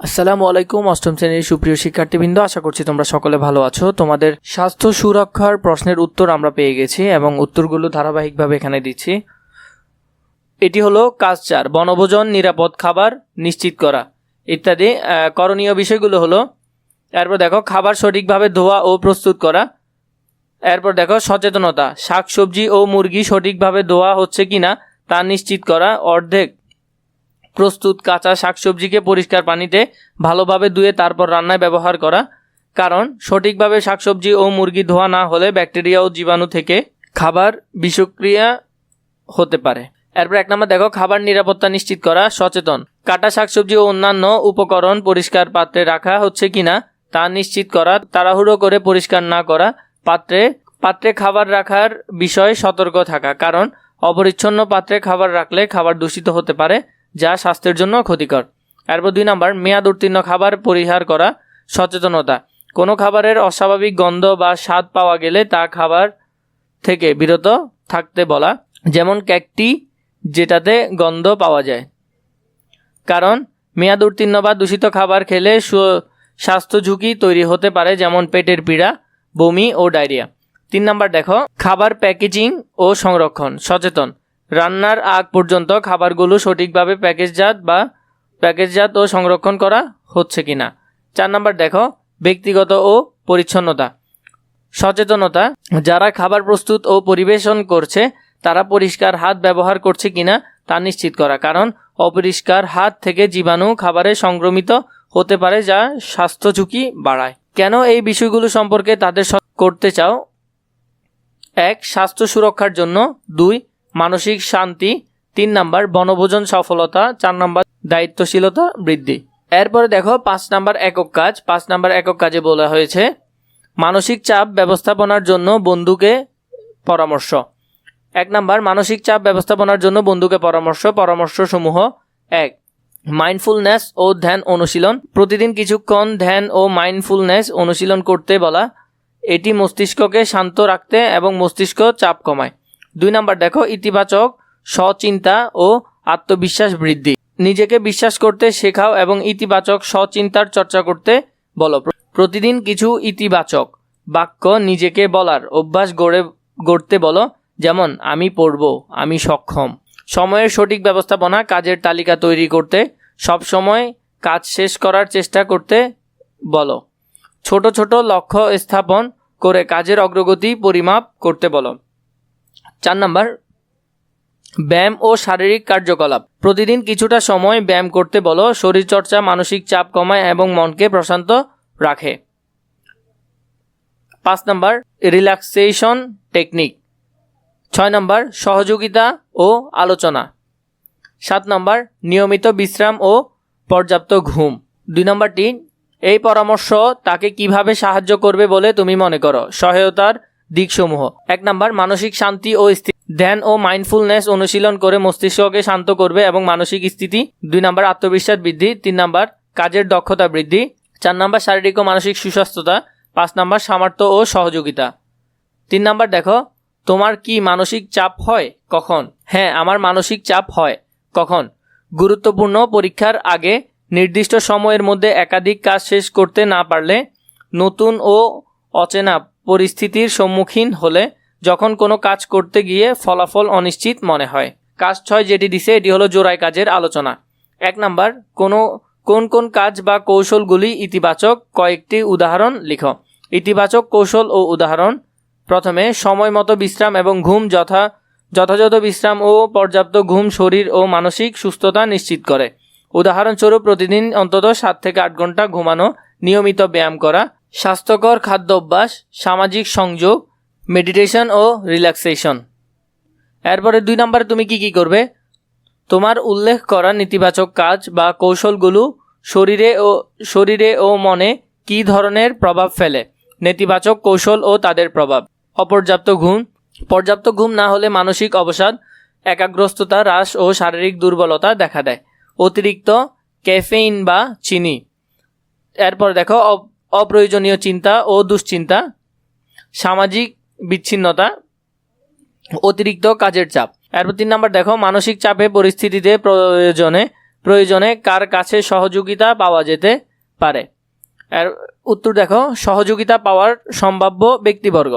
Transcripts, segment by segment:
আসসালামু আলাইকুম, অষ্টম শ্রেণির সুপ্রিয় শিক্ষার্থীবৃন্দ, আশা করছি তোমরা সকলে ভালো আছো। তোমাদের স্বাস্থ্য সুরক্ষার প্রশ্নের উত্তর আমরা পেয়ে গেছি এবং উত্তরগুলো ধারাবাহিকভাবে এখানে দিচ্ছি। এটি হলো কাজ চার বনভোজন, নিরাপদ খাবার নিশ্চিত করা ইত্যাদি। করণীয় বিষয়গুলো হলো, এরপর দেখো, খাবার সঠিকভাবে ধোয়া ও প্রস্তুত করা। এরপর দেখো, সচেতনতা, শাকসবজি ও মুরগি সঠিকভাবে ধোয়া হচ্ছে কিনা তা নিশ্চিত করা। অর্ধেক প্রস্তুত কাঁচা শাকসবজিকে পরিষ্কার পানিতে ভালোভাবে ধুয়ে তারপর রান্নায় ব্যবহার করা। কারণ, সঠিকভাবে শাকসবজি ও মুরগি ধোয়া না হলে ব্যাকটেরিয়া ও জীবাণু থেকে খাবার বিষক্রিয়া হতে পারে। এরপর এক নম্বর দেখো, খাবার নিরাপত্তা নিশ্চিত করা, সচেতন। কাটা শাকসবজি ও অন্যান্য উপকরণ পরিষ্কার পাত্রে রাখা হচ্ছে কিনা তা নিশ্চিত করা, তাড়াহুড়ো করে পরিষ্কার না করা, পাত্রে পাত্রে খাবার রাখার বিষয়ে সতর্ক থাকা। কারণ, অপরিচ্ছন্ন পাত্রে খাবার রাখলে খাবার দূষিত হতে পারে। যা স্বাস্থ্যের জন্য ক্ষতিকর। এরপর দুই নম্বর, মেয়াদ উত্তীর্ণ খাবার পরিহার করা সচেতনতা। কোনো খাবারের অস্বাভাবিক গন্ধ বা স্বাদ পাওয়া গেলে তা খাবার থেকে বিরত থাকতে বলা, যেমন ক্যাকটি, যেটাতে গন্ধ পাওয়া যায়। কারণ, মেয়াদ উত্তীর্ণ বা দূষিত খাবার খেলে স্বাস্থ্য ঝুঁকি তৈরি হতে পারে, যেমন পেটের পীড়া, বমি ও ডায়রিয়া। তিন নাম্বার দেখো, খাবার প্যাকেজিং ও সংরক্ষণ, সচেতন। রান্নার আগ পর্যন্ত খাবারগুলো সঠিকভাবে প্যাকেজজাত বা প্যাকেজজাত ও সংরক্ষণ করা হচ্ছে কি না চার নাম্বার দেখো, ব্যক্তিগত ও পরিচ্ছন্নতা। সচেতনতা, যারা খাবার প্রস্তুত ও পরিবেশন করছে, তারা পরিষ্কার হাত ব্যবহার করছে কিনা তা নিশ্চিত করা। কারণ, অপরিষ্কার হাত থেকে জীবাণু খাবারে সংক্রমিত হতে পারে যা স্বাস্থ্য ঝুঁকি বাড়ায়। কেন এই বিষয়গুলো সম্পর্কে তাদের করতে চাও? এক, স্বাস্থ্য সুরক্ষার জন্য। দুই মানসিক শান্তি, তিন নাম্বার, বনভোজন সফলতা, চার নাম্বার, দায়িত্বশীলতা বৃদ্ধি। এরপরে দেখো, পাঁচ নাম্বার একক কাজ। পাঁচ নাম্বার একক কাজে বলা হয়েছে, মানসিক চাপ ব্যবস্থাপনার জন্য বন্ধুকে পরামর্শ। এক নাম্বার, মানসিক চাপ ব্যবস্থাপনার জন্য বন্ধুকে পরামর্শ। পরামর্শসমূহ এক মাইন্ডফুলনেস ও ধ্যান অনুশীলন। প্রতিদিন কিছুক্ষণ ধ্যান ও মাইন্ডফুলনেস অনুশীলন করতে বলা, এটি মস্তিষ্ককে শান্ত রাখতে এবং মস্তিষ্ক চাপ কমায়। দুই নাম্বার দেখো, ইতিবাচক সচিন্তা ও আত্মবিশ্বাস বৃদ্ধি। নিজেকে বিশ্বাস করতে শেখাও এবং ইতিবাচক সচিন্তার চর্চা করতে বলো। প্রতিদিন কিছু ইতিবাচক বাক্য নিজেকে বলার অভ্যাস গড়ে, গড়তে বলো, যেমন, আমি পড়ব, আমি সক্ষম। সময়ের সঠিক ব্যবস্থাপনা, কাজের তালিকা তৈরি করতে সব সময় কাজ শেষ করার চেষ্টা করতে বলো। ছোট ছোট লক্ষ্য স্থাপন করে কাজের অগ্রগতি পরিমাপ করতে বলো। চার নাম্বার, ব্যায়াম ও শারীরিক কার্যকলাপ। প্রতিদিন কিছুটা সময় ব্যায়াম করতে বলো, শরীরচর্চা, মানসিক চাপ কমায় এবং মনকে প্রশান্ত রাখে। পাঁচ নাম্বার, রিল্যাক্সেশন টেকনিক। ছয় নম্বর, সহযোগিতা ও আলোচনা। সাত নম্বর, নিয়মিত বিশ্রাম ও পর্যাপ্ত ঘুম। দুই নম্বরটি, এই পরামর্শ তাকে কীভাবে সাহায্য করবে বলে তুমি মনে করো? সহায়তার দিকসমূহ। এক নম্বর, মানসিক শান্তি ও স্থিতি ধ্যান ও মাইন্ডফুলনেস অনুশীলন করে মস্তিষ্ককে শান্ত করবে এবং মানসিক স্থিতি। দুই নম্বর, আত্মবিশ্বাস বৃদ্ধি। তিন নম্বর, কাজের দক্ষতা বৃদ্ধি। চার নম্বর, শারীরিক ও মানসিক সুস্বাস্থ্যতা। পাঁচ নম্বর, সামর্থ্য ও সহযোগিতা। তিন নম্বর, দেখো, তোমার কি মানসিক চাপ হয়? কখন? হ্যাঁ আমার মানসিক চাপ হয়। কখন? গুরুত্বপূর্ণ পরীক্ষার আগে নির্দিষ্ট সময়ের মধ্যে একাধিক কাজ শেষ করতে না পারলে নতুন ও অচেনা পরিস্থিতির সম্মুখীন হলে যখন কোনো কাজ করতে গিয়ে ফলাফল অনিশ্চিত মনে হয়। কাজ ছয় যেটি দিছে, এটি হলো জোড়াই কাজের আলোচনা। এক নাম্বার, কোনো, কোন কোন কাজ বা কৌশলগুলি ইতিবাচক, কয়েকটি উদাহরণ লিখো। ইতিবাচক কৌশল ও উদাহরণ। প্রথমে সময় মতো বিশ্রাম এবং ঘুম যথা, যথাযথ বিশ্রাম ও পর্যাপ্ত ঘুম শরীর ও মানসিক সুস্থতা নিশ্চিত করে। উদাহরণস্বরূপ প্রতিদিন অন্তত সাত থেকে আট ঘণ্টা ঘুমানো, নিয়মিত ব্যায়াম করা। স্বাস্থ্যকর খাদ্য অভ্যাস সামাজিক সংযোগ মেডিটেশন ও রিল্যাক্সেশন এরপরে দুই নম্বরে তুমি কি কি করবে? তোমার উল্লেখ করা নেতিবাচক কাজ বা কৌশলগুলো শরীরে ও শরীরে ও মনে কী ধরনের প্রভাব ফেলে? নেতিবাচক কৌশল ও তাদের প্রভাব। অপর্যাপ্ত ঘুম। পর্যাপ্ত ঘুম না হলে মানসিক অবসাদ একাগ্রস্ততা হ্রাস ও শারীরিক দুর্বলতা দেখা দেয়। অতিরিক্ত ক্যাফেইন বা চিনি। এরপর দেখো অপ্রয়োজনীয় চিন্তা ও দুশ্চিন্তা, সামাজিক বিচ্ছিন্নতা, অতিরিক্ত কাজের চাপ। এরপর তিন নাম্বার দেখো, মানসিক চাপে পরিস্থিতিতে প্রয়োজনে প্রয়োজনে কার কাছে সহযোগিতা পাওয়া যেতে পারে? এর উত্তর দেখো, সহযোগিতা পাওয়ার সম্ভাব্য ব্যক্তিবর্গ।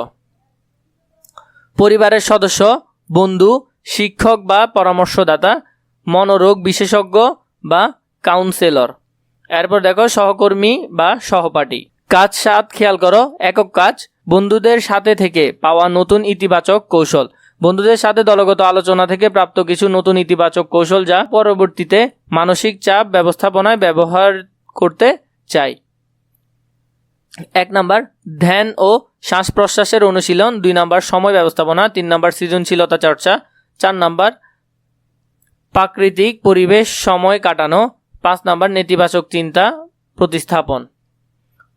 পরিবারের সদস্য, বন্ধু, শিক্ষক বা পরামর্শদাতা, মনোরোগ বিশেষজ্ঞ বা কাউন্সেলর এরপর দেখো সহকর্মী বা সহপাঠী। কাজ সাত, খেয়াল করো, একক কাজ। বন্ধুদের সাথে থেকে পাওয়া নতুন ইতিবাচক কৌশল। বন্ধুদের সাথে দলগত আলোচনা থেকে প্রাপ্ত কিছু নতুন ইতিবাচক কৌশল যা পরবর্তীতে মানসিক চাপ, ব্যবস্থাপনায় ব্যবহার করতে চাই। এক নাম্বার, ধ্যান ও শ্বাস প্রশ্বাসের অনুশীলন। দুই নাম্বার, সময় ব্যবস্থাপনা। তিন নাম্বার, সৃজনশীলতা চর্চা। চার নাম্বার, প্রাকৃতিক পরিবেশ, সময় কাটানো। পাঁচ নাম্বার নেতিবাচক চিন্তা প্রতিস্থাপন।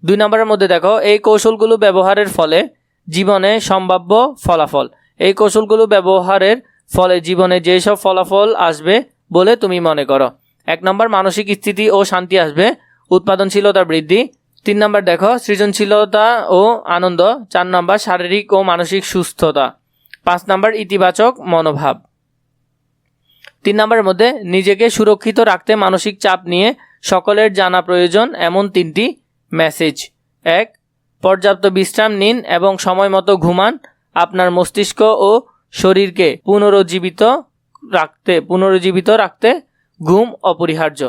দুই নম্বরের মধ্যে দেখো, এই কৌশলগুলো ব্যবহারের ফলে জীবনে সম্ভাব্য ফলাফল। এই কৌশলগুলো ব্যবহারের ফলে জীবনে যেসব ফলাফল আসবে বলে তুমি মনে করো। এক নম্বর, মানসিক স্থিতি ও শান্তি আসবে, উৎপাদনশীলতা বৃদ্ধি। তিন নম্বর দেখো, সৃজনশীলতা ও আনন্দ। চার নম্বর, শারীরিক ও মানসিক সুস্থতা। পাঁচ নম্বর, ইতিবাচক মনোভাব। তিন নম্বরের মধ্যে, নিজেকে সুরক্ষিত রাখতে মানসিক চাপ নিয়ে সকলের জানা প্রয়োজন এমন তিনটি মেসেজ এক, পর্যাপ্ত বিশ্রাম নিন এবং সময় মতো ঘুমান। আপনার মস্তিষ্ক ও শরীরকে পুনরুজ্জীবিত রাখতে পুনরুজ্জীবিত রাখতে ঘুম অপরিহার্য।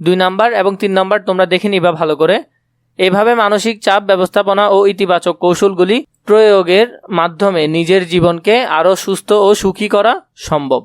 দুই নাম্বার এবং তিন নাম্বার তোমরা দেখে নিবা ভালো করে। এভাবে মানসিক চাপ, ব্যবস্থাপনা ও ইতিবাচক কৌশলগুলি প্রয়োগের মাধ্যমে নিজের জীবনকে আরও সুস্থ ও সুখী করা সম্ভব।